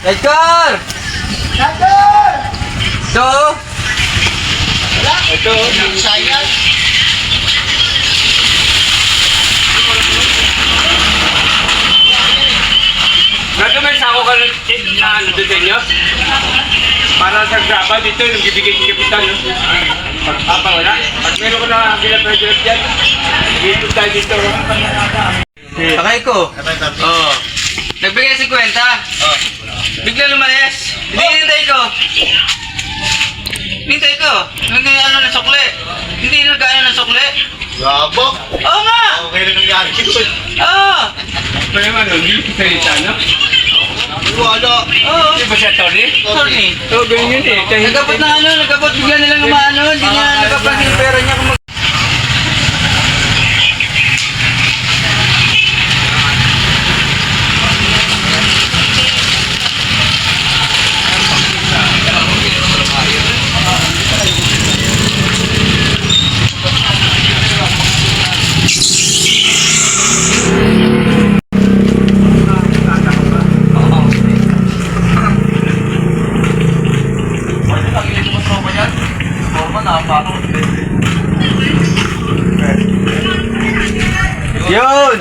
Edgar! Edgar! Ito! Ito, sayang. Nagkamay sa ako ka ng na ano doon sa inyo? Para sa graba dito, yung bibigay ng kapitan. No? Pagpapa, wala? Pag meron ko na bilang dyan, dito tayo dito. Sakay ko. Oo. Nagbigay ng 50. Oh. Bigla lumalis. Hindi hinintay ko. Hintay ko. Hindi ano ng sukli. Hindi nag-ano ng sukli. Gabo. Oo nga! Okay na nangyari doon. Oo! Pero yung ano, hindi ko salita, no? Wala. Oo! Hindi ba siya, Tony? Sorry. Oo, ganyan yun eh. Nagkabot ng ano, nagkabot bigla nilang umaano, hindi niya napapansin yung pera niya kung Yun!